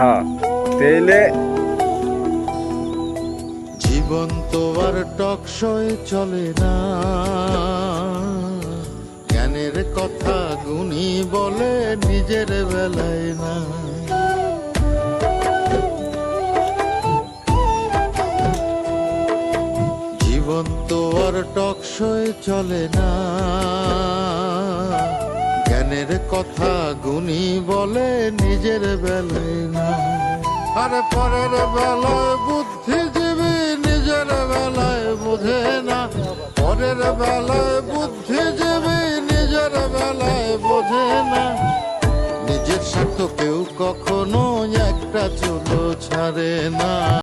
হ্যাঁ তেলে জীবন তো আর টকশয় চলে না। জ্ঞানের কথা গুণী বলে নিজের বেলায় না। জীবন তো আর টকশয় চলে না। জ্ঞানের কথা গুনি বলে নিজের বেলায় না। আরে পরের বেলায় বুদ্ধিজীবী নিজের বেলায় বোঝে না। পরের বেলায় বুদ্ধিজীবী নিজের বেলায় বোঝে না। নিজের স্বার্থ কেউ কখনো একটা চুলো ছাড়ে না।